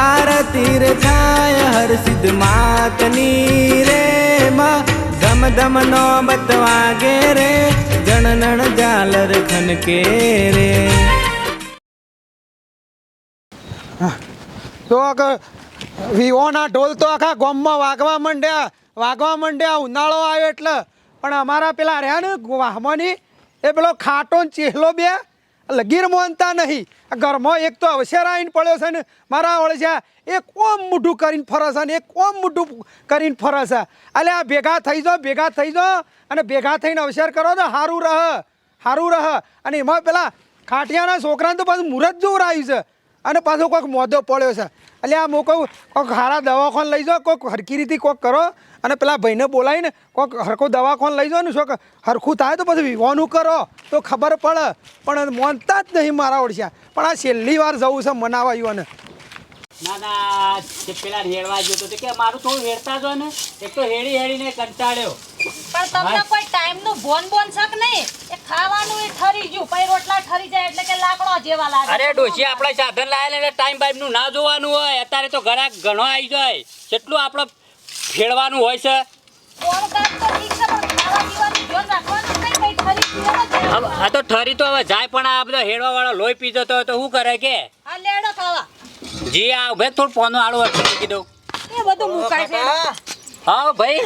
આરતી રે થાય, હર સિદ્ધ માતની રે માં. ધમ ધમ નો બતવાગે રે જણનણ ઝાલર ખનકે રે. તો વિવોના ઢોલ તો આખા ગોમમાં વાગવા માંડ્યા વાગવા માંડ્યા, ઉનાળો આવ્યો એટલે. પણ અમારા પેલા રહ્યા ને વાહમાની, એ પેલો ખાટો ચેહલો બે, લગીર મોનતા નહીં. ઘરમાં એક તો અવસર આવીને પડ્યો છે ને, મારા ઓળખ્યા એક ઓમ મોઢું કરીને ફરસ છે ને, એક ઓમ મોઢું કરીને ફરસ છે. એટલે આ ભેગા થઈ જાઓ, ભેગા થઈ જાઓ અને ભેગા થઈને અવસર કરો તો સારું રહ સારું રહ. અને એમાં પેલા ખાટિયાના છોકરાને તો પાછું મુહૂર્ત જોર આવ્યું છે. અને પાછો કોઈક મોદો પડ્યો છે. એટલે આ હું કોઈક હારા દવાખાન લઈ જાઓ કોઈક હરકી રીતે કોઈક કરો અને પેલા ભાઈને બોલાવીને કોઈક હરખો દવાખાન લઈ જાઓ ને શું હરખું થાય તો પછી વિવાનું કરો, તો ખબર પડે. પણ માનતા જ નહીં મારા ઓળખ્યા પણ આ છેલ્લી વાર જવું છે મનાવા યુવાને ના ના જે પેલા હેડવા જતો તો કે મારું થોડું હેડતા જો ને. એક તો હેડી હેડીને કંટાળ્યો. પણ તમને કોઈ ટાઈમનું બોન બોન શક નહીં? એ ખાવાનું એ ઠરી ગયું પછી રોટલા ઠરી જાય એટલે કે લાકડો જેવા લાગે. અરે ડોશી આપણે સાધન લાયેલા એટલે ટાઈમ બાઈમનું ના જોવાનું હોય. અત્યારે તો ઘરાક ઘણો આવી જાય. કેટલું આપણે ફેરવાનું હોય છે. તો આ તો ઠરી તો હવે જાય પણ આ બધા હેડવા વાળો લોહી પી જતો તો શું કરે કે? લેડો ખાવા. જી આ ઉભે થોડું પોનું આળો હતું કીધું. એ બધું મુકાય છે. હા ભાઈ.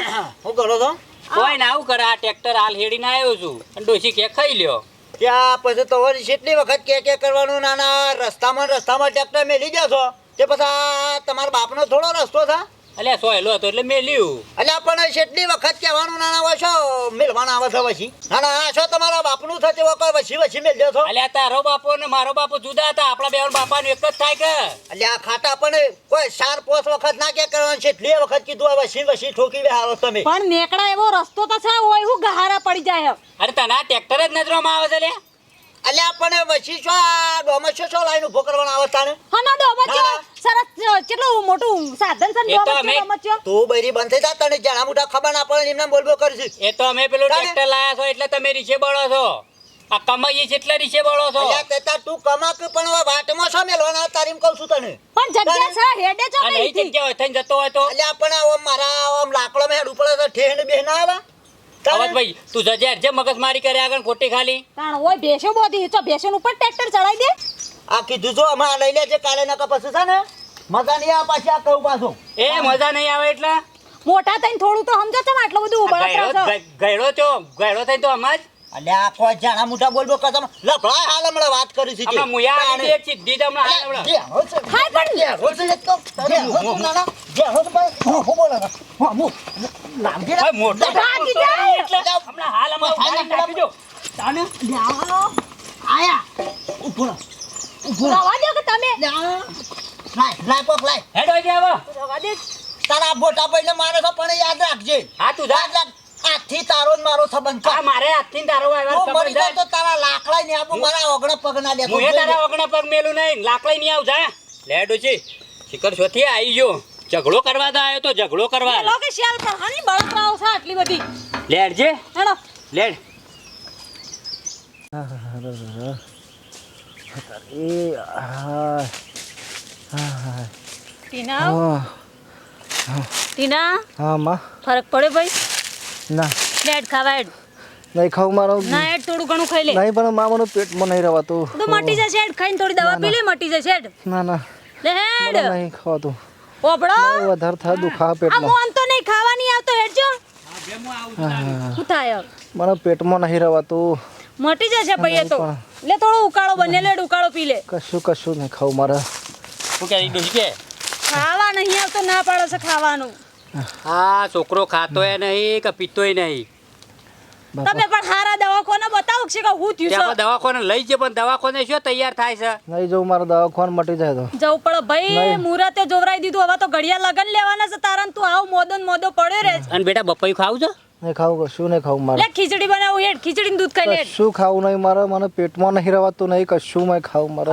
હું કરો છો? કોઈ ના આવું કરે આ ટ્રેક્ટર હાલ હેડીને આવ્યો છું. અને ડોસી કે ખાઈ લ્યો. ત્યાં પછી તો વળી કેટલી વખત કે કે કરવાનું નાના રસ્તામાં રસ્તામાં ટ્રેક્ટર મેલી ગયા છો. તે પછી આ તમારા બાપનો થોડો રસ્તો છે? અલ્યા સોયલો હતો એટલે મેલ્યું એટલે પણ કેટલી વખત કહેવાનું નાના છો મેળવાના આવે છે વછી નાના આ છો તમારા બાપનું થશે વખત વછી વછી મેળ્યો છો અલ્યા તારો બાપો ને મારો બાપો જુદા હતા આપણા બે બાપાનું એક જ થાય કે? અલ્યા આ ખાતા પણ કોઈ ચાર પાંચ વખત ના કે કરવાનું છે એટલી વખત કીધું આ વસી વછી ઠોકી બેહારો તમે. પણ નેકડા એવો રસ્તો તો છે હોય હું ગહારા પડી જાય અરે તને ટ્રેક્ટર જ નજરમાં આવે છે લ્યા? એટલે આપણે વસી છો આ ડોમસ છો લાઈન ઊભો કરવાનો આવે તાને હા ડોમસ છો. સરસ કેટલું મોટું સાધન છે એ છો તું બૈરી બંધ થઈ જા તને જણા મોટા ખબર ના પડે એમને બોલબો કરીશ. એ તો અમે પેલું ટ્રેક્ટર લાયા છો એટલે તમે રીછે બળો છો. આ કમાઈ છે એટલે રીછે બળો છો. અલ્યા તે તું કમાક પણ હવે વાટમાં છો મેલવાના તારીમ કહું છું તને. પણ જગ્યા છે હેડે છો નહીં જગ્યા હોય થઈને જતો હોય તો. અલ્યા પણ આમ મારા આમ લાકડો મેં હેડ ઉપર તો ઠેહને બેહ ના આવે અવાજ ભાઈ તું જજે જે મગજ મારી કરે આગળ ખોટી ખાલી. તાણ ઓય ભેંસો બોધી તો ભેંસો ઉપર ટ્રેક્ટર ચડાઈ દે. આ કીધું જો અમે લઈ લે જે કાલે નકા પછી છે ને મજા નહીં આવે પાછી આ કહું પાછું. એ મજા નહીં આવે એટલે? મોટા થઈને થોડું તો સમજો છો આટલું બધું ઊભા ગયડો બળતરા છે ગયડો છો ગયડો થઈને તો અમાજ અલ્યા આ કોઈ જાણા મોટા બોલબો કરતા લફડા હાલ હમણાં વાત કરી છે હમણાં મુયા આની એક સીધી જ હમણાં હાલ હમણાં. હાય પણ. ભાઈ, મોટો ભાગી જાય. એટલે હમણાં હાલ હમણાં ઉપાડીને નાખી દો. તાને? રવા દો કે તમે? હેડો જે આવો રવા દે. તારા બોટા પૈને મારે તો પણ યાદ રાખજે. હા તું યાદ રાખ. આથી તારો ને મારો સંબંધ આ મારે ને તારો આવ્યો મરી જાય તો તારા લાકડા ને આપો મારા ઓગણા પગ ના દે હું એ તારા વગણા પગ મેલું નહીં. લાકડાઈ નહીં આવ જા છે ડોશી શિખર શોથી આવી ગયો. ઝઘડો કરવા તો આવ્યો તો ઝઘડો કરવા. લો કે શિયાળ પણ હાની બળતરાઓ છે આટલી બધી. લેડજે હેડો. લેડ ટીના? ટીના? હા માં. ફરક પડે ભાઈ? ના. બેડ ખાવા હેડ નહીં ખાવ મારો ના એડ થોડું ઘણું ખાઈ લે. નહીં પણ મામાનું પેટમાં નહીં રહેવાતું તો મટી જશે હેડ ખાઈને થોડી દવા પી લે મટી જશે એડ. ના ના. લે મને હેડ નહીં ખાવાતું. ઓબળો. વધારે થાય દુખા આ પેટમાં. મોન તો નહીં ખાવાની આવતો હેડ જો. શું થાય હવે? પેટમાં નહીં રહેવાતું મટી જશે ભાઈ એ તો. લે થોડો ઉકાળો બને લેડ ઉકાળો પી લે. કશું કશું નહીં ખાવું મારે. શું કે ડોશી કે ખાવા નહીં આવતો ના પાડો છે ખાવાનું. હા છોકરો ખાતો એ નહીં કે પીતોય નહીં. તમે પણ હારા દવાખાને બતાવો છે કે હું થયું ત્યાં છે? દવાખાને લઈ જઈએ પણ દવાખાને શું તૈયાર થાય છે? નહીં જવું મારો દવાખાન મટી જાય તો. જવું પડે. ભાઈ મુરાતે જોવરાઈ દીધું. હવે તો ઘડિયા લગન લેવાના છે તારણ તું આવ મોદો ને મોદો પડ્યો રે અને બેટા બપૈયું ખાવ છે? નહીં ખાવું કશું નહીં ખાવું મારે. લે ખીચડી બનાવું હેડ ખીચડી દૂધ ખાઈ લે કશું ખાવું નહીં મારે મને પેટમાં નહીં રહેવાતું નહીં કશું મેં ખાવું મારે.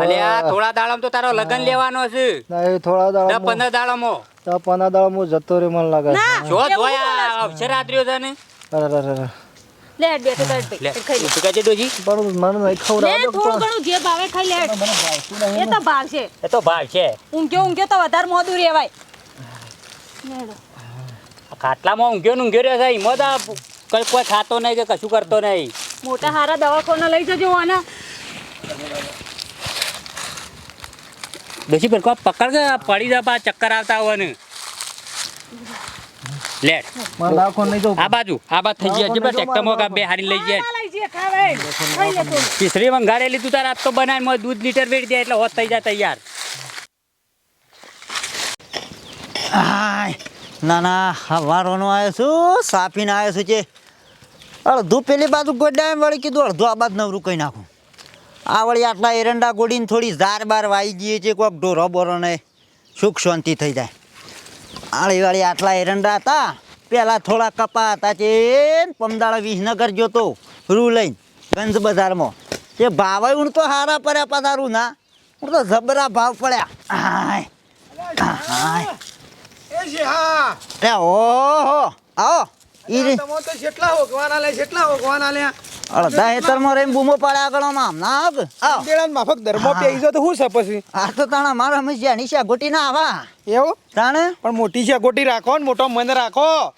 થોડા દાડામાં તો તારો લગન લેવાનો છે. નહીં થોડા દસ દાડા પંદર દાડામાં. તો પંદર દાડા હું જતો રે મને લાગે જો જોયા બોલે છે. છે ને. અરે અરે અરે. લે હેડ બેઠો કર લે ભાઈ ખાઈ લે. તું કહેજે ડોજી? પણ મને નહીં લે થોડું ઘણું જે ભાવે ખાઈ લે હેડ. એ તો ભાવશે એ તો ભાવ છે. ઊંઘ્યો ઊંઘ્યો તો વધારે મોદું રેવાય હેડો. ખાટલામાં ઊંઘ્યો ને ઊંઘ્યો રહ્યો છે એમાં તો કઈ કોઈ ખાતો નહીં કે કશું કરતો નહીં. મોટા હારા દવાખાના લઈ જજો આને. ડોશી પેલો પકડ કે પડી જાય પા ચક્કર આવતા હોય ને. લેટ આ બાજુ આ બાજુ થઈ ગયા છે ટ્રેક્ટરમાં કા બે હારી લઈ જાય તીસરી લઈ જઈએ ખાવે. ખાઈ લે થોડું. ખીચડી મંગાડેલી તું તાર આજ તો બનાવીને દૂધ લીટર વેડી દે એટલે હોત થઈ જાય તૈયાર. હાય. ના ના હવારોનો આવ્યો છું, સાફીને આવ્યો છું છે અડધું પેલી બાજુ ગોડાય વળી કીધું, અડધું આ બાજુ નવરું કહી નાખું. આ વળી આટલા એરંડા ગોડીને થોડી ઝાર બાર વાઈ જઈએ છે કોઈક ઢોરો બોરોને સુખ શાંતિ થઈ જાય. આળી વાળી આટલા એરંડા હતા પહેલાં થોડા કપા હતા છે પમદાળા વિસનગર જોતો રૂ લઈને, ગંજ બજારમાં. તે ભાવે હું તો હારા પડ્યા પધારું ના હું તો જબરા ભાવ પડ્યા. હાય હાય છે હા. એ ઓહો. આવો. ઈ તમો તો જેટલા હોગવાના લે જેટલા હોગવાના લે. અડધા હેતરમાં રેમ બૂમો પાડ્યા આગળ આમ ના આગ આવ. બેડા માફક ધર્મો પેઈ જો તો હું છે પછી? આ તો તાણા મારા હંમેશા નિશા ગોટી ના આવા. એવું? તાણે? પણ મોટી છે ગોટી રાખો ને મોટો મન રાખો.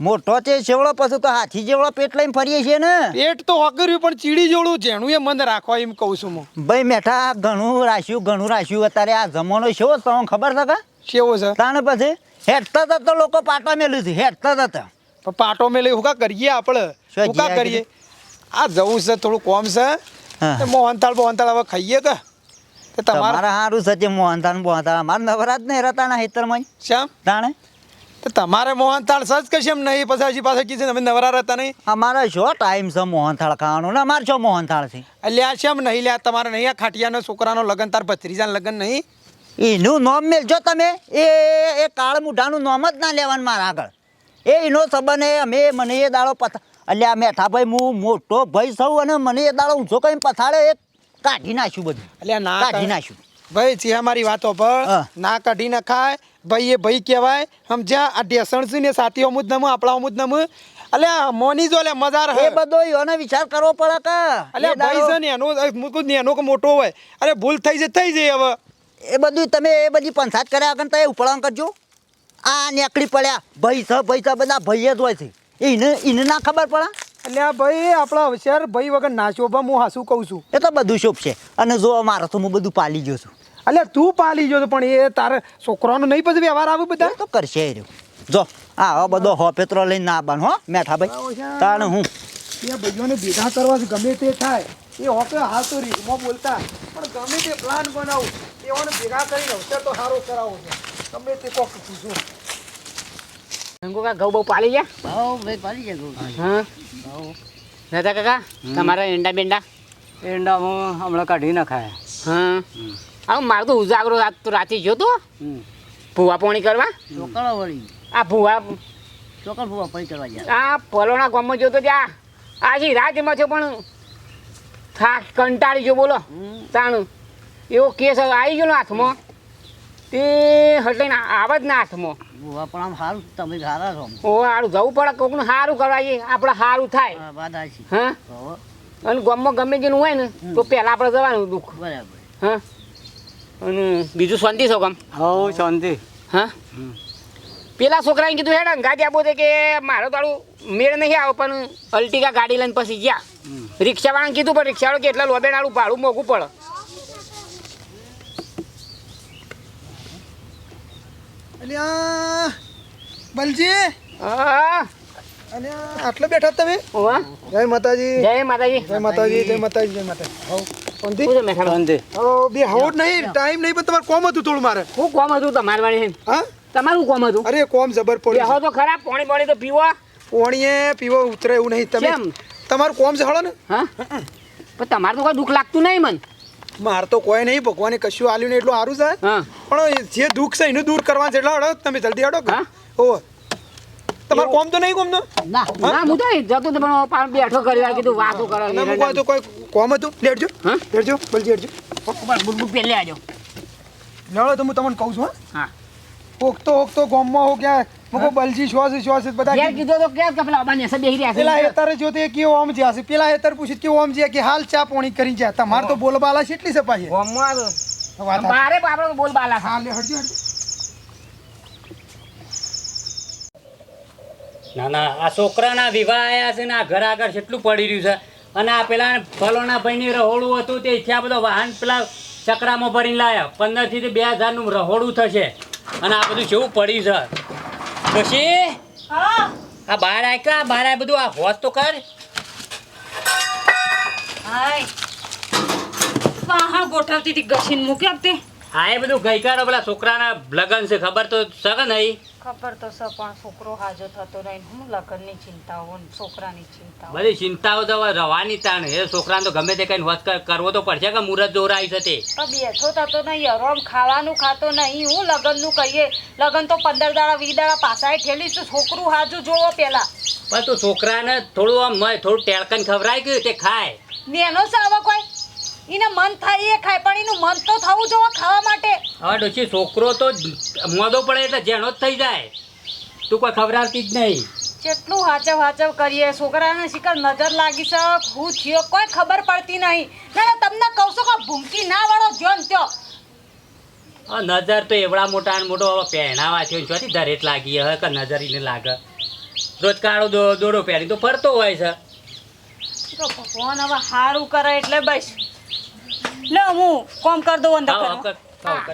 મોટો છે સેવડો પછી તો હાથી જેવડો પેટ લઈને ફરીએ છીએ ને. પેટ તો હોકર્યું પણ ચીડી જેવડું જેણું એ મન રાખો એમ કહું છું હું. ભાઈ મેઠા ઘણું રાખ્યું ઘણું રાખ્યું. અત્યારે આ જમાનો છે તમને ખબર છે કે? કેવો છે? તાણે પછી હેઠતા હતા તો લોકો પાટા મેલ્યું છે હેઠતા હતા. પણ પાટો મેલે હું કા કરીએ આપણે? શું કા કરીએ? આ જવું છે થોડું કોમ છે. મોહનથાળ મોહનતાળ હવે ખાઈએ કે? તમારે? સારું છે તે મોહનથાળ મોહનતાણ અમારે નવરાત ને રતાના હેતરમાં. શ્યામ? તાણે? તો તમારે મોહનથાળ સજ કશે એમ નહીં? પછી હજી પાછા કીધું તમે નવરા રહેતા નહીં. અમારે શો ટાઈમ છે મોહનથાળ ખાવાનો? ને અમારે શો મોહનથાળ છે? અલ્યા છે એમ નહીં લ્યા તમારે નહીં આ ખાટિયાનો છોકરાનો લગન તાર ભત્રીજાનો લગન નહીં? એનું નોમ મેલજો તમે એ એ કાળ મુઢાનું નોમ જ ના લેવાનું મારા આગળ. એ એનો સંબંધ એ અમે મને એ દાડો પથા અલ્યા મેઠા ભાઈ હું મોટો ભાઈ સૌ અને મને એ દાડો ઊંચો કઈ પથાડે એ કાઢી નાખ્યું બધું. એટલે ના કાઢી નાખ્યું. ભાઈ છે મારી વાતો પર ના કાઢી નખાય. ખાય ભાઈ એ ભાઈ કહેવાય સમજ્યા? આ ઢેસણસી ને સાથી અમુદ નમ આપણા અમુદ નમ. અલ્યા મોની જો લે મજાર હે. એ બધો એનો વિચાર કરવો પડે કે અલ્યા ભાઈ છે ને એનો મુકુદ ને એનો મોટો હોય. અરે ભૂલ થઈ જાય થઈ જાય હવે. એ બધું તમે એ બધી પંચાયત કર્યા આગળ તમે ઉપળાં કરજો. આ નેકડી પડ્યા. ભાઈ છે ભાઈ છે બધા ભાઈ જ હોય છે. એને એને ના ખબર પડે? અલ્યા ભાઈ આપણા હોશિયાર ભાઈ વગર ના શોભા હું હાસું કહું છું. એ તો બધું છે. અને જો મારે તો હું બધું પાલી ગયો છું. એટલે તું પાલી જો પણ એ તારે છોકરાનો નહીં પછી વ્યવહાર આવે બધા? તો કરશે એ રહ્યો. જો આ બધો હો પેત્રો લઈને ના બાન હો. મેઠા ભાઈ. તાણે હું? એ ભાઈઓને ભેગા કરવા ગમે તે થાય. એ હોકે હાલ તો રીતમાં બોલતા. પણ ગમે તે પ્લાન બનાવું એવાને ભેગા કરીને અવસર તો સારો કરાવો છે. ગમે તે કોક પૂછું. કાકા ઘઉં બહુ પાલી ગયા? ભાવ ભાઈ પાલી જાય ગયું હા? દાદા કાકા? તમારા એંડા બેંડા? હું હમણાં કાઢી નખાય. હા? આ મારું તો ઉજાગરો રાત તો રાતે જો તો. ભૂવા પોણી કરવા? ચોકડો વળી આ ભૂવા ચોકડ ભૂવા પોણી કરવા ગયા. આ પલોણા ગામમાં જોતો ત્યાં આજી રાજમાં છે પણ થાક કંટાળી ગયો બોલો. તાણું. એવો કેસ હવે આવી ગયો ને હાથમાં. તે હટાઈને આવે જ ના હાથમાં. પણ આમ સારું તમે સારા છો ઓ સારું જવું પડે કોકનું સારું કરવાઈએ આપણે સારું થાય. હા અને ગામમાં ગમે જેનું હોય ને તો પહેલાં આપણે જવાનું દુઃખ. બરાબર. હા? અને બીજું શાંતિ છો કામ હો શાંતિ. હા? પેલા છોકરાએ કીધું હેડ ગાડી આપો કે મારો તારું મેળ નહીં આવો પણ અલ્ટિકા ગાડી લઈને પછી ગયા. રિક્ષાવાળાને કીધું પણ રિક્ષાવાળો કે એટલા લોબેનાળું ભાડું મોંઘું પડે. અલ્યા બલજી? હા. અલ્યા આટલે બેઠા તમે? જય માતાજી. જય માતાજી. જય માતાજી જય માતાજી જય માતાજી. બે નહીં ટાઈમ નહીં પણ તમારે કોમ હતું થોડું મારે. હું કોમ હતું તમારે વાળી હા? તમારું કોમ હતું? અરે કોમ જબર બેહો પડી તો ખરાબ પાણી પાણી તો પીવો. પોણીએ પીવો ઉતરે એવું નહીં. તમે કેમ? તમારું કોમ છે હળો ને? હા? પણ તમારે તો કોઈ દુઃખ લાગતું નહીં મન. માર તો કોઈ નહીં ભગવાને કશું આલ્યું નહીં એટલું સારું છે પણ જે દુઃખ છે એનું દૂર કરવા છે એટલે હળો તમે જલ્દી હા? ઓહો. તમારું કોમ તો નહીં કોમ તો ના ના હું તો જતો તો પણ પાણ બેઠો કર્યો કીધું વાતો કરો ના મૂકવા તો કોઈ કોમ હતું? લેડજો. હા? લેડજો બોલજી લેડજો બુટ બુટ પહેલે આજો લેવડો તો હું તમને કહું છું હા. હા. ઓકતો ઓકતો ગોમમાં હો ક્યાં મુકો બલજી શ્વાસ શ્વાસ બધા યાર કીધો. તો કે કે પેલા અબાને હસે બેહી રહ્યા પેલા હેતર જો તે કે ઓમ જ્યાં છે. પેલા હેતર પૂછિત કે ઓમ જ્યાં કે હાલ ચા પોણી કરી જા તમાર તો બોલબાલા કેટલી સપાઈ ગોમમાં તો વાત સાચી. બારે બાપડો તો બોલ બાલા હા લે હટજો હટજો ના ના આ છોકરાના વિવાહ આયા છે ને આ ઘર આગળ કેટલું પડી રહ્યું છે. અને આ પેલા ફલોના ભાઈની રહોડું હતું તે ત્યાં બધો વાહન પેલા ચકરામાં ભરીને લાયા. પંદરથી બે હજારનું રહોડું થશે. અને આ બધું જેવું પડી છે. પછી આ બહાર આય કા? બહાર આય બધું આ હોત તો કર. હાય. હા ગોઠવતી હતી ઘસીને મૂકી આપતી. આ એ બધું ગઈકાલે પેલા છોકરાના લગન છે ખબર તો સગન નહીં? ખબર તો છે પણ છોકરો હાજો થતો નહીં. હું લગનની ચિંતાઓ છોકરાની ચિંતાઓ. બધી ચિંતાઓ તો રવાની તાણ એ છોકરાને તો ગમે તે કઈ વસ્ત કરવો તો પડશે કે મુરત જોરાય છે તે? બેઠો થતો નહીં હરોમ ખાવાનું ખાતો નહીં. હું લગનનું કહીએ લગન તો પંદર દાડા વીસ દાડા પાછા ઠેલીશ તો છોકરું હાજુ જોવો પેલા. પણ તું છોકરાને થોડું આમ થોડું ટેળકન ખવરાય ગયું તે ખાય? નેનો સાવા કોઈ એને મન થાય એ ખાય પણ એનું મન તો થવું જોવો ખાવા માટે. હા ડોશી છોકરો તો મોદો પડે એટલે જેણો જ થઈ જાય. તું કોઈ ખવડાવતી જ નહીં. કેટલું હાચવ હાચવ કરીએ છોકરાને શિકાર નજર લાગી છે હું થયો કોઈ ખબર પડતી નહીં. ના તમને કહું છું કે ભૂમકી ના વાળો જોન ત્યો નજર તો એવડા મોટા ને મોટો હવે પહેણાવા થયો ચોથી દરેક લાગી હવે કે નજર એને લાગે. રોજ કાળો દોડો પહેરી તો ફરતો હોય છે. ભગવાન હવે સારું કરે એટલે બસ. લે હું કોમ કર દઉં અંદર. કર.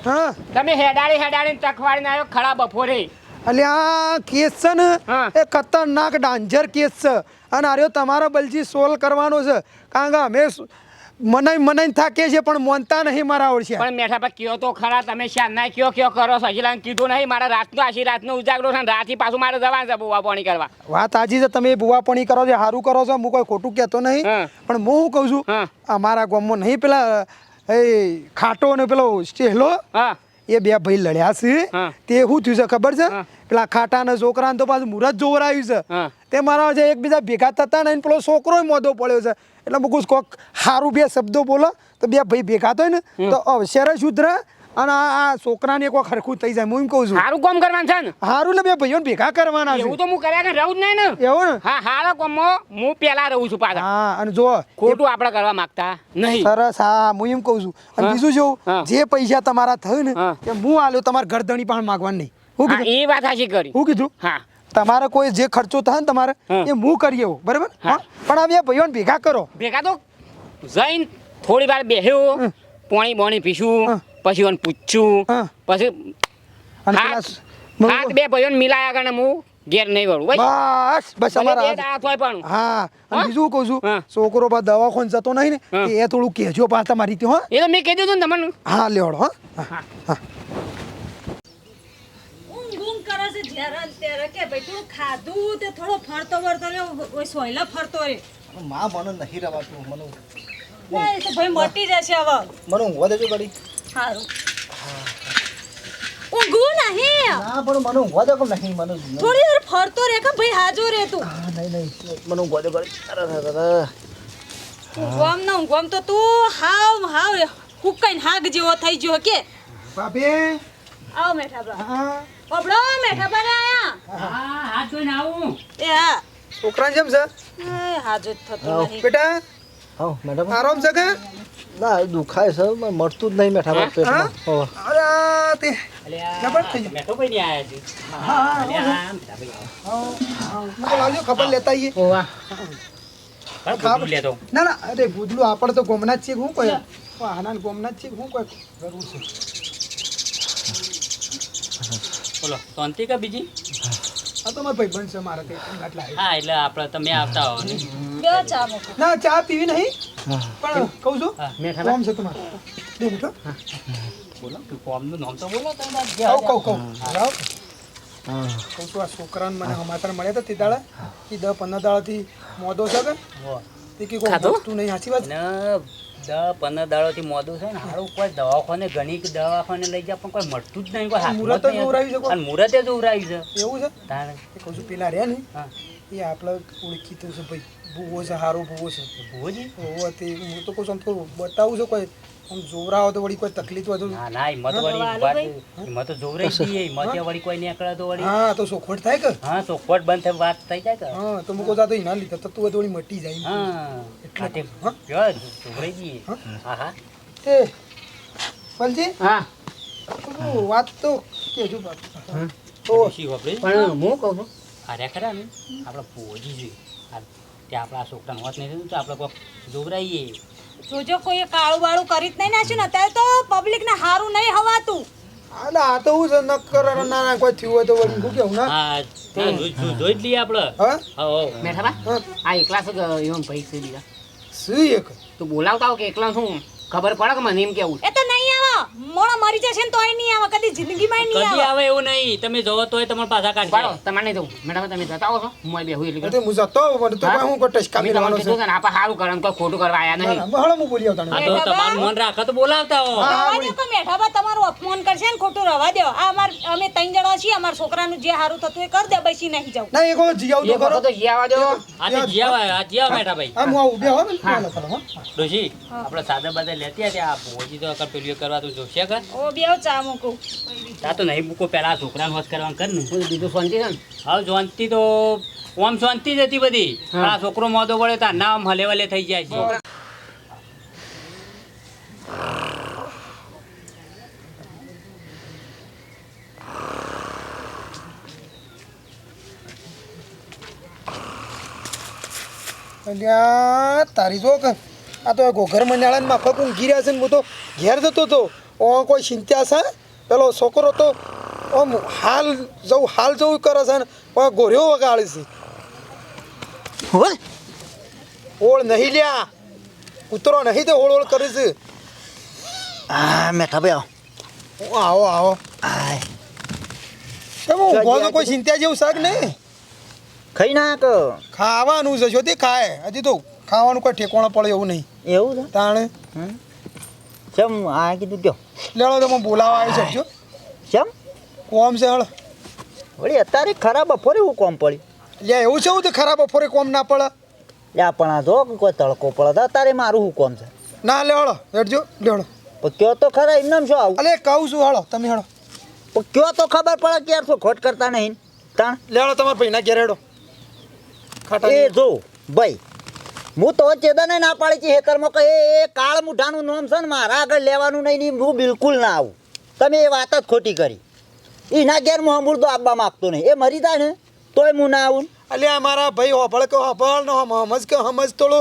હા. તમે હેડાડી હેડાડી ચખવાડીને આવ્યો ખરા બફોરે અલ્યા આ કેસ છે ને એ ખતરનાક ડાંજર કેસ છે. અને આર્યો તમારો બલજી સોલ્વ કરવાનો છે. કારણ કે અમે મનાઈ મનાઈ થાકે છે પણ મોનતા નહીં મારા ઓળશે પણ મેઠા પર કયો તો ખરા તમે શાના કયો કયો કરો સજીલાને કીધું નહીં મારા રાતનો આશી રાતનો ઉજાગરો છે રાતથી પાછું મારે જવા છે બુવા પાણી કરવા. વાત આજી છે તમે બુવાપણી કરો છો સારું કરો છો હું કોઈ ખોટું કહેતો નહીં પણ હું શું કહું છું. અમારા ગામમાં નહીં પેલા એ ખાટો ને પેલો ચેહલો હા. એ બે ભાઈ લડ્યા છે તે શું થયું છે ખબર છે? હા. ખાટા ખાટાના છોકરા તો પાછું મુહૂર્ત જોવરાયું છે. તે મારા જે એકબીજા ભેગા થતા ને પેલો છોકરો મોદો પડ્યો છે. એટલે મુકું કોક સારું બે શબ્દો બોલો તો બે ભાઈ ભેગા થાય ને તો અવસર સુધરે અને આ આ એક વખત ખરખું થઈ જાય હું એમ કહું છું. સારું કામ કરવાનું છે ને? સારું ને બે ભાઈઓ ભેગા કરવાના એવું છે તો હું કર્યા કે રહું જ નહીં ને? એવું ને? હા હારા કોમ હું પેલા રહું છું પાછા. હા અને જો ખોટું આપણે કરવા માંગતા નહીં. સરસ હા હું એમ કહું છું. અને બીજું જો જે પૈસા તમારા થયું ને એ હું આલ્યો તમારા ઘરધણી પણ માગવાનું નહીં. હું એ વાત સાચી કરી. હું કીધું? હા. તમારે કોઈ જે ખર્ચો થાય ને તમારે એ હું કરી આવું બરાબર? પણ આ બે ભાઈઓને ભેગા કરો. ભેગા તો જઈને થોડી વાર બેહ્યો પાણી બોણી પીશું પછી એને પૂછ્યું. પછી હાથ બે ભાઈઓને મિલાયા કારણે હું ઘેર નહીં વળું બસ બસ પણ. હા અને બીજું કહું છું છોકરો બા દવાખાન જતો નહીં ને એ થોડું કહેજો પા તમારી રીતે હો. એ તો મેં કીધું હતું ને તમને. હા લેવડો હા. હા. ઊંઘ ઊંઘ કરે છે જ્યારે ને ત્યારે કે ભાઈ તું ખાધું તે થોડો ફરતો ફરતો રે ઓય સોયલા ફરતો રે માં મને નહીં રવાતું મને તો ભાઈ મટી જશે હવે. મને ઊંઘવા દેજો ઘડી સારું ઊંઘવું નહીં. ના પણ મને ઊંઘવા દો નહીં મને થોડી વાર ફરતો રે કે ભાઈ હાજો રે તું? હા, નહીં નહીં. મને ઊંઘવા દો ઘડી. ઊંઘવામ ના ઊંઘવામ તો તું હાવ હાવ હુકાઈને હાગ જેવો થઈ ગયો કે? ભાભી આવો મેઠા હા. ઓબળો મેઠા પર આયા. હા હાથ જોઈને આવું. એ હા. છોકરા જેમ છે? એ હાજો જ થતો નહીં બેટા? હા મેડમ આરામ છે કે? ના દુખાય છે મને મળતું જ નહીં મેઠા પર પેટમાં. હો. અરે તે ખબર થઈ. મેઠો ભાઈ ની આયા છે હા હા હા મને લાવજો ખબર લેતા આઈએ. બધું ના ના અરે ભૂદલું આપણે તો ગોમના જ છીએ હું કોઈ? આના ગોમના જ છીએ હું કોઈ? જરૂર છે. બોલો શાંતિ કે બીજી? આ તો મારા ભાઈ બનશે મારા તે આટલા હા એટલે આપણે તમે આવતા હો ને? બે ચા મૂકો. ના ચા પીવી નહીં. પણ કહું છું હા, મેઠા કોમ છે તમારે. બે મિનિટ હો. બોલો ફોર્મનું નામ તો બોલો તમે કહું કહું કહું. હા. કહું છું આ છોકરાને મને સમાચાર મળ્યા હતા તે દાડા કે દસ પંદર દાડાથી મોદો છે કે? તે કે કોઈ તું વસ્તુ નહીં સાચી વાત? છે? ને દસ પંદર દાડોથી મોડું છે ને હારું કોઈ દવાખાને ઘણી દવાખાને લઈ જાય પણ કોઈ મળતું જ નહીં કોઈ મુહૂર્ત જ જ છે? જ છે. એવું છે? તારે. પેલા રે ને. હા. એ આપણે ઓળખીતું છે ભાઈ. ભૂવો છે સારો ભૂવો છે ભુવોજી ભૂવો તે હું તો કહું છું આમ તો બતાવું છું કોઈ. આમ જોવરાવો તો વળી કોઈ તકલીફ હોય તો ના ના હિંમત વળી વાત હિંમત તો જોવરાઈ જઈએ હિંમત વળી કોઈ નીકળે તો વળી હા તો સોખવટ થાય કે? હા ચોખવટ બંધ થાય વાત થઈ જાય કે? હા તો મૂકો તો એના લીધે તો તું વળી મટી જાય. હા. એટલે હા? જોવરાઈ જઈએ. હા? હા તે પલજી? હા. તું વાત તો કેજો બાપુ. તો પણ હું કહું અરે ખરા ને? આપણે પહોંચી જોઈએ. ત્યાં આપણા છોકરાને હોત નહીં તો આપણે કોઈક જોવરાઈએ. જોજો કોઈ કાળું બાળું કરી જ નહીં નાખ્યું ને અત્યારે તો પબ્લિક ને સારું નહીં હવાતું. આલા આ તો હું ના ના કોઈ થયું હોય તો કેવું ના? હા જોઈ જોઈ- જોઈ જ લઈએ આપણે. હા? હા બા આ એકલા શું એમ ભાઈ છે બીજા? શું એક? તું બોલાવતા હો કે એકલા શું? ખબર પડે કે મને એમ કેવું? એ તો મોણો મરી જશે ને તોય નહીં આવે કદી જિંદગીમાં નહીં કદી આવે. આવે એવું નહીં. તમે જોવો તોય તમાર પાછા પાડો કાઢી નહીં દઉં મેડમ તમે જતા આવો છો? હું બેહું એટલે એટલે હું જતો પણ તો હા? હું કોઈ ટચકા મેં તમને છે. ને આપણે સારું કરે કોઈ ખોટું કરવા આયા નહીં. ના, હળો હું બોલી આવતા તો તમારું મન રાખો તો બોલાવતા હો. દો મેઠાબા તમારું અપમાન કરશે ને ખોટું રવા દો. આ અમાર અમે ત્રણ જણા છીએ અમાર છોકરાનું જે સારું થતું એ કરી દે બેસી નહીં જાવ ના એક જી આવું એ તો કરો તો જીયાવા આવવા દો આ તો જીયાવા. આ જીયાવા બેઠા ભાઈ. હા હું આવું બે હો. ને ડોશી આપણે સાદા બધા લેતી આ ભોજી પહોંચી તો અકર પેલું કરવા કરવા તું જોશે કે? ઓ બેવ ચા મૂકું. તા તો નહીં મૂકો પેલા છોકરાને હોશ કરવાનું કર ને. બીજું શાંતિ છે હા શાંતિ તો ઓમ શાંતિ જ હતી બધી. આ છોકરો મોદો વળે તાર ના આમ હલે વલે થઈ જાય છે. તારી જો આ તો ઘોઘર મંડાળા માફક ઊંઘી રહ્યા છે ને બધો ઘેર જતો હતો ઓ કોઈ ચિંતા છે? પેલો છોકરો તો આમ હાલ જવું હાલ જવું કરે છે ને ઓ ગોર્યો વગાડે છે. બોલ ઓળ નહીં લ્યા. કૂતરો નહીં તો ઓળ ઓળ કરે છે. આ મેઠા ભાઈ આવો. આવો આવો. આય. તો કોઈ ચિંતા જેવું શાક નહીં? ખાઈ નાખ ખાવાનું છે શું તે ખાય. હજી તો ખાવાનું કોઈ ઠેકોણા પડે એવું નહીં. એવું છે? તાણે? ચમ આ કીધું કયો? લેડો તમે બોલાવા આવી શકજો કેમ? કોમ છે હળ વળી અત્યારે ખરાબ બપોરે હું કોમ પડી લે એવું છે હું તે ખરાબ બપોરે કોમ ના પડે. લે પણ આ જો કોઈ તડકો પડે તો અત્યારે મારું હું કોમ છે? ના લેવડો હેડજો લેડો પણ કયો તો ખરા એમને શું આવું? અલે કહું છું હળો તમે હળો પણ કયો તો ખબર પડે કે યાર શું ખોટ કરતા નહીં? તાણ. લેવડો તમારા ભાઈના ઘેર હેડો. ખાટા એ જો ભાઈ હું તો ચેદને ના પાડી છે હેતરમાં કે એ કાળ મુઠાનું નામ છે ને મારા આગળ લેવાનું નહીં નહીં હું બિલકુલ ના આવું. તમે એ વાત જ ખોટી કરી. એના ઘેર હું તો આપવા માગતો નહીં. એ મરી જાય ને તોય હું ના આવું. એટલે મારા ભાઈ હોભળ કે હોભળ નો સમજ કે હમજ તોડો.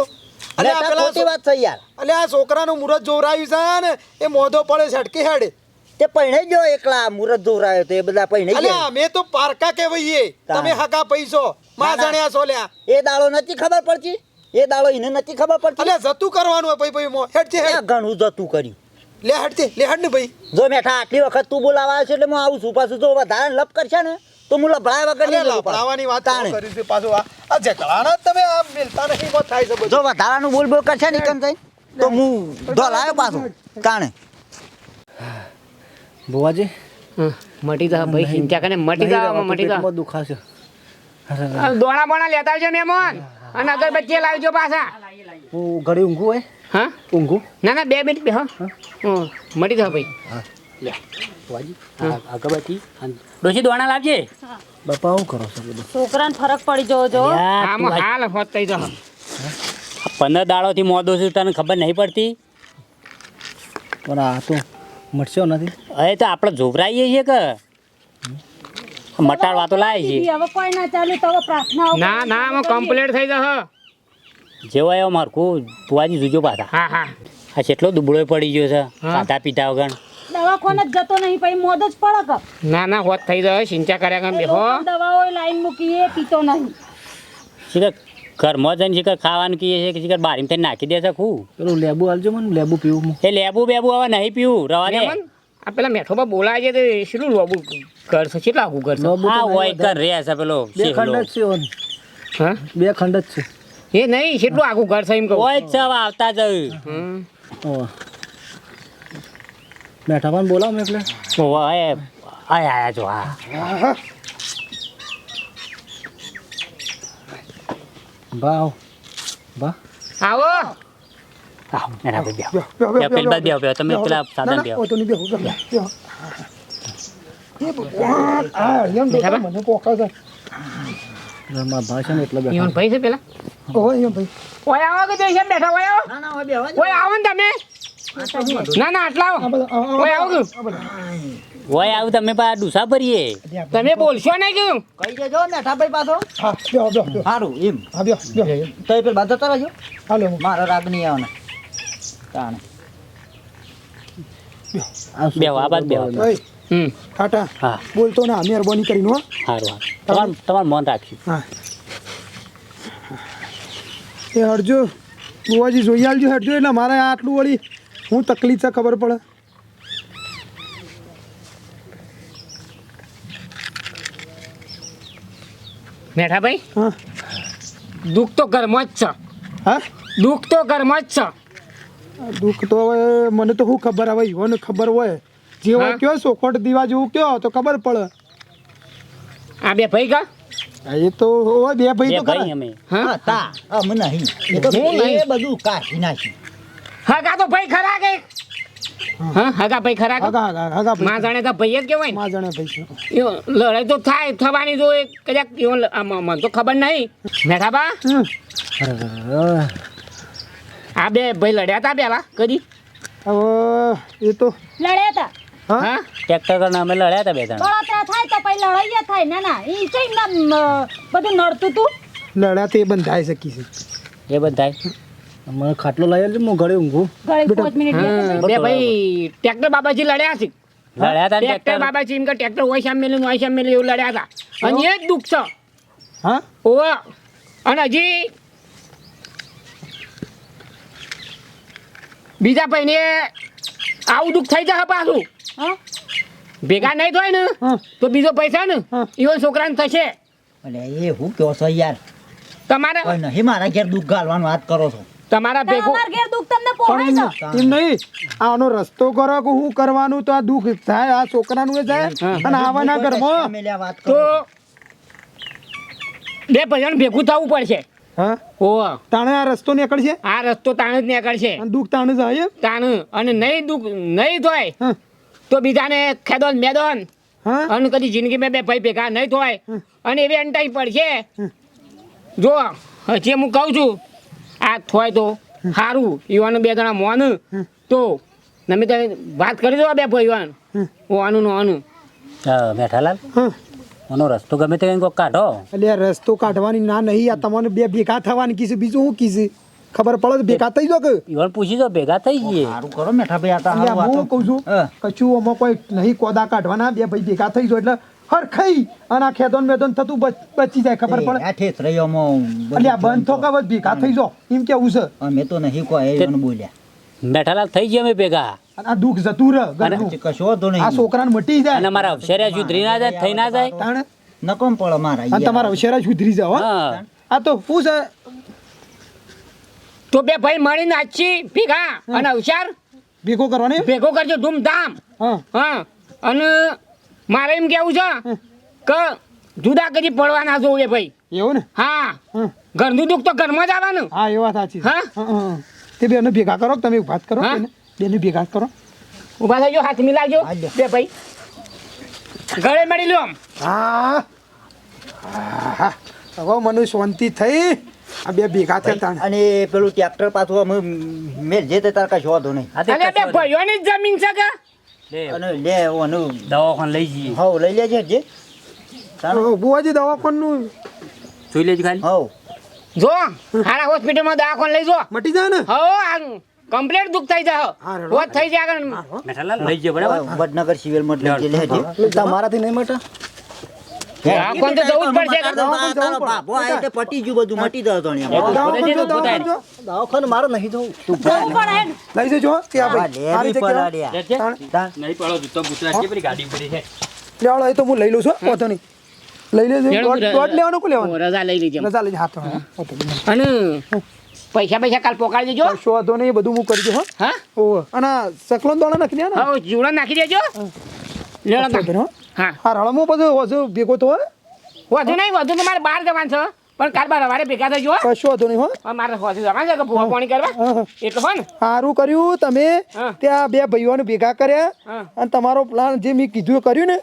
અને આ ખોટી વાત થઈ યાર. અલ્યા આ છોકરાનું મુરત જોરાયું છે ને એ મોઢો પડે છટકી હેડે. તે પહેણે જો એકલા મુરત જોરાયો તો એ બધા પહેણે અલે અમે તો પારકા કહેવાઈએ. તમે હકા પૈસો. માં ના. છો લ્યા. એ દાડો નથી ખબર પડતી? એ દાડો એને નથી ખબર પડતી. અલે જતું કરવાનું ભાઈ ભાઈ મો હેડ. છે હેડ ઘણું જતું કર્યું? લે હેડ તે લે હેડ ને ભાઈ. જો મેઠા આટલી વખત તું બોલાવા છે એટલે હું આવું છું. પાછું જો વધારે લપ કરશે ને તો હું લભડાય વગર નહીં. લાપડાવાની વાત કરી છે પાછું. આ આ ઝઘડાના તમે આ મિલતા નહીં મોત થાય છે જો વધારાનું બોલ બોલ કરશે ને કન તો હું ધોલાયો પાછું. કાણે હમ, મટી જા ભાઈ ક્યાં કને મટી જા મટી જા. દુખાશે. દોણા બોણા લેતા આવજો મહેમાન. અને અગરબત્તી લાવજો પાછા. હું ઘડી ઊંઘું હોય? હા? ઊંઘું? ના ના બે મિનિટ બે હા. મળી જાવ ભાઈ. આ અગરબત્તી ડોસી દોણા લાવજે. બાપા હું કરો છો બધું? છોકરાને ફરક પડી જવો જો. આમાં હાલ હોત થઈ જાવ પંદર દાડોથી મોદો છું તને ખબર નહીં પડતી? પણ આ તો મળશો નથી. હવે તો આપણે જોવરાઈએ છીએ કે? મટાડવા તો લાય છે. હવે કોઈ ના ચાલે તો હવે પ્રાર્થના ના ના આમાં કમ્પ્લીટ થઈ જશે જેવો એવો મારખું તુવાજી જોજો પાછા. હા હા. આ કેટલો દુબળો પડી ગયો છે. ખાતા પીતા વગર. દવાખાને જ જતો નહીં પછી મોદ જ પડે ના ના હોત થઈ જાય સિંચા કર્યા કે બેહો. દવાઓ લાઈન મૂકી એ પીતો નહીં. શીખ ઘરમાં જઈને શીખર ખાવાનું કહીએ છે કે શીખર બારીમાં થઈને નાખી દે છે ખું પેલું લેબુ હાલજો મને લેબુ પીવું. એ લેબુ બેબુ હવે નહીં પીવું રવા દે. આ પેલા મેઠો બોલાય છે તો શું લોબુ ઘર છે? કેટલા આખું ઘર છે? નહીં હોય ઘર કર રે છે પેલો બે ખંડ જ છે હા? બે ખંડ જ છે. એ નહીં કેટલું આખું ઘર છે એમ કહું. હોય છે હવે આવતા જ. મેઠા પણ બોલાવ મેં એટલે હોય આય આયા જો હા. ભાવ. બા આવો. આવો, પેલી તમે. પેલા ના, સાધન ના, બેહો. તો નહીં બેહો, બેહો, બેહો. એ ભગવાન, આ એમ તો મને પોકા છે. મારા ભાઈ ને એટલે બેઠા ઈવન ભાઈ છે પેલા ઓહો, એમ ભાઈ. ઓય આવો કે દેશ બેઠા ઓય આવો ના ના હવે બેહવા ઓય આવો ને તમે ના ના આટલા આવો ઓય આવો. ઓય તમે પા ડૂસા ભરીએ તમે બોલશો નહીં કે કઈ દેજો મેઠાભાઈ પાછો હા, બેહો. સારું એમ હા, બેહો. તો એ પેલા જતા રહેજો હાલો, મારો રાગ નહીં આવવાનો તાણે. બેહો આ બાદ બેહો હમ. ટાટા. હા. બોલતો ના મહેરબાની કરીને હો. સારું સારું તમારું તમારું મન રાખ્યું. હા. એ હરજો બુવાજી જોઈ આલજો હરજો એટલે મારે આટલું વળી હું તકલીફ છે ખબર પડે. મેઠાભાઈ હા. દુઃખ તો ઘરમાં જ છે. હા? દુઃખ તો ઘરમાં જ છે. દુઃખ તો હવે મને તો શું ખબર હવે ઈવોને ખબર હોય. જે હોય? કયો સોખોટ દીવા જેવું કયો તો ખબર પડે. આ બે ભાઈ કા? એ તો હોય બે ભાઈ તો ખરા. અમે. હા? તા. અમે નહીં. એ તો હું નહીં. એ બધું કાઢી નાખી હગા તો ભાઈ ખરા કે? હા. હગા ભાઈ ખરા હગા હગા હગા માં જાણે તો ભાઈ જ કહેવાય ને. માં જાણે ભાઈ છે. લડાઈ તો થાય થવાની એ કદાચ મને તો ખબર નહીં. મેઠાબા. આ બે ભાઈ લડ્યા હતા પેલા કદી? હવે એ તો લડ્યા હતા. હા? ટ્રેક્ટર અમે લડ્યા હતા બે ત્રણ બળતરા થાય તો પછી લડાઈ થાય ના ના. એ છે ના બધું નડતું તું? લડ્યા તે બંધાઈ શકી છે. એ બધા મને ખાટલો લઈ હું ઘરે ઊંઘું. બે ભાઈ ટ્રેક્ટર બાબાજી લડ્યા છે. લડ્યા હતા ટ્રેક્ટર. ટ્રેક્ટર બાબાજી એમ કે ટ્રેક્ટર હોય સામે મેલ્યું હોય સામે મેલ્યું એવું લડ્યા હતા. અને એ જ દુઃખ છે. હા? ઓવા. અને હજી બીજા ભાઈને આવું દુઃખ થઈ જશે પાછું. ભેગા નહીં થાય ને તો બીજો પૈસા ને. એવો છોકરાને થશે. એટલે એ હું કહો છો યાર? તમારે નહીં મારા ઘેર દુઃખ ગાલવાનું વાત કરો છો. તમારા ભેગો ઘેર દુઃખ તમને પોહાય છે. એમ નહીં આનો રસ્તો કરો કે હું કરવાનું તો આ દુઃખ થાય આ છોકરાનું એ થાય અને આવાના ઘરમાં. તો બે ભજન ભેગું થવું પડશે. હા? ઓ તાણે આ રસ્તો નીકળશે? આ રસ્તો તાણ જ નીકળશે. અને દુઃખ તાણે જાય એમ? તાણ. અને નહીં દુઃખ નહીં થાય તો બીજાને ખેદોન મેદોન. હા? અને કદી જિંદગીમાં બે ભાઈ ભેગા નહીં થાય. અને એવી અંટાઈ પડશે. જો હજી હું કહું છું આ થાય તો સારું યુવાનું બે જણા મોન. તો તમે તમે વાત કરી દો બે બે ભાઈઓને. ઓનું નો આનું. મેઠાલાલ? હા. આનો રસ્તો ગમે તે કંઈક કાઢો. એટલે રસ્તો કાઢવાની ના નહીં આ તમને બે ભેગા થવાની કીધું બીજું હું કીધું ખબર પડે તો ભેગા થઈ જાઓ કે? ઈવન પૂછી દો ભેગા થઈ જઈએ. સારું કરો મેઠાભાઈ આ તો એટલે સારું હું કહું છું કશું આમાં કોઈ નહીં કોદા કાઢવાના બે ભાઈ ભેગા થઈ જાય એટલે હર ખાઈ અને આ ખેદોન મેદોન થતું બચી જાય ખબર પડે. આ ઠેસ રહ્યો અમો એટલે આ બંધ થો કે ભેગા થઈ જાઓ એમ કેવું છે? અમે તો નહીં કોઈ એને બોલ્યા. મેઠાલાલ થઈ ગયા અમે ભેગા. અને આ દુઃખ જતું રહે ઘરનું. પછી કશો આ છોકરાને મટી અને મારા અક્ષર્યા સુધરી ના જાય થઈ ના જાય. તાણે? નકોમ પડે મારા તમારા અવશેરા સુધરી જાવ આ તો શું છે? તો બે ભાઈ મળીને આજથી ભેગા અને અવસાર ભેગો કરવાની? ભેગો કરજો ધૂમધામ. હા. હા. અને મારે એમ કેવું છે કે જુદા કરી પડવાના છો એ ભાઈ. એવું ને? હા. ઘરનું દુઃખ તો ઘરમાં જ આવવાનું. હા એ વાત સાચી હા? તે બેને ભેગા કરો તમે વાત કરો હા? બેને ભેગા કરો. ઊભા થજો હાથ મિલાવજો. બે ભાઈ. ગળે મળી લો આમ. હા. હા. હવે મને શાંતિ થઈ. આ બે ભેગા થયા તાણે. અને પેલું ટ્રેક્ટર પાછું અમે મેલ જે તે તાર કશો વાંધો નહીં. અને બે ભાઈઓની જમીન છે કે? લે, અને લે ઓનું દવાખાન લઈ જઈએ. હવ લઈ લેજે જે. હવે બુવાજી દવાખાનનું જોઈ લેજે ખાલી. હવ. જો હારા હોસ્પિટલમાં દવાખાને લઈ જો. મટી જાય ને હો આ કમ્પ્લીટ દુઃખ થઈ જાય હોત થઈ જાય આગળ. મેઠાલાલ લઈ જાય બરાબર? વડનગર સિવિલમાં લઈ લેજે તમારાથી નહીં મટા? લઈ લઉં છું? વાંધો નહીં લઈ લેજો. લેવાનું રજા લઈ લેજો રજા લઈ હાથ અને પૈસા પૈસા કાલ પોકાડી દેજો. કશો વાંધો નહીં બધું હું કરી દઉં હો? હા? ઓહો. અને સકલો દોણા નાખી દે ને હા જીવડા નાખી દેજો. વાંધો નહીં, હો. હા. રળમો બધું વધુ ભેગો તો વધુ નહીં વધુ તમારે બહાર જવાનું છે. પણ કાલ બાર વારે ભેગા થઈ જો કશો હતો નહીં હો. મારે હોથી જવાનું છે કે ભૂવા પાણી કરવા. એટલે હો. ને સારું કર્યું તમે. ત્યાં બે ભાઈઓને ભેગા કર્યા. અને તમારો પ્લાન જે મેં કીધું કર્યું ને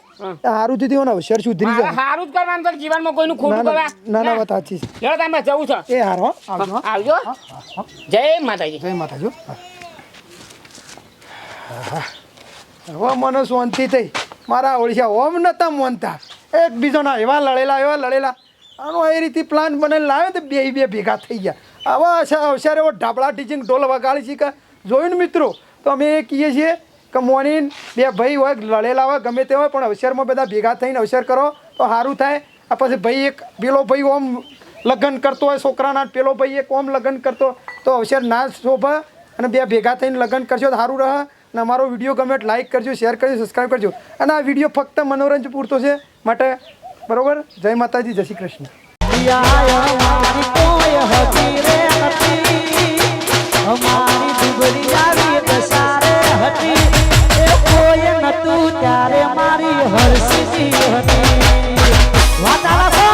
સારું થયું ને હોશિયાર સુધરી જાય. સારું જ કરવાનું તો જીવનમાં કોઈનું ખોટું કરવા. ના ના વાત સાચી ચલો તમે જવું છો. એ હારો હો. આવજો આવજો. જય માતાજી. જય માતાજી. હવે મને શાંતિ થઈ. મારા ઓળખ્યા ઓમ નતા મોનતા. એકબીજાના એવા લડેલા એવા લડેલા. આનો એ રીતે પ્લાન મને લાવ્યો તો બે બે ભેગા થઈ ગયા. આવા અવસર એવો ઢાબળા ટીચિંગ ઢોલ વગાડી છે કે જોયું ને મિત્રો? તો અમે એ કહીએ છીએ કે મોની, બે ભાઈ હોય, લડેલા હોય, ગમે તે હોય, પણ અવસરમાં બધા ભેગા થઈને અવસર કરો, તો સારું થાય. આ પછી ભાઈ એક પેલો ભાઈ ઓમ લગ્ન કરતો હોય, છોકરાના પેલો ભાઈ એક ઓમ લગ્ન કરતો તો અવસર ના શોભા અને બે ભેગા થઈને લગ્ન કરશો તો સારું રહે. અને અમારો વીડિયો ગમે તો લાઈક કરજો શેર કરજો સબસ્ક્રાઈબ કરજો. અને આ વીડિયો ફક્ત મનોરંજન પૂરતો છે, માટે બરોબર? જય માતાજી જય શ્રી કૃષ્ણ. ત્યારે મારી હરસી હતી વાતાવરણ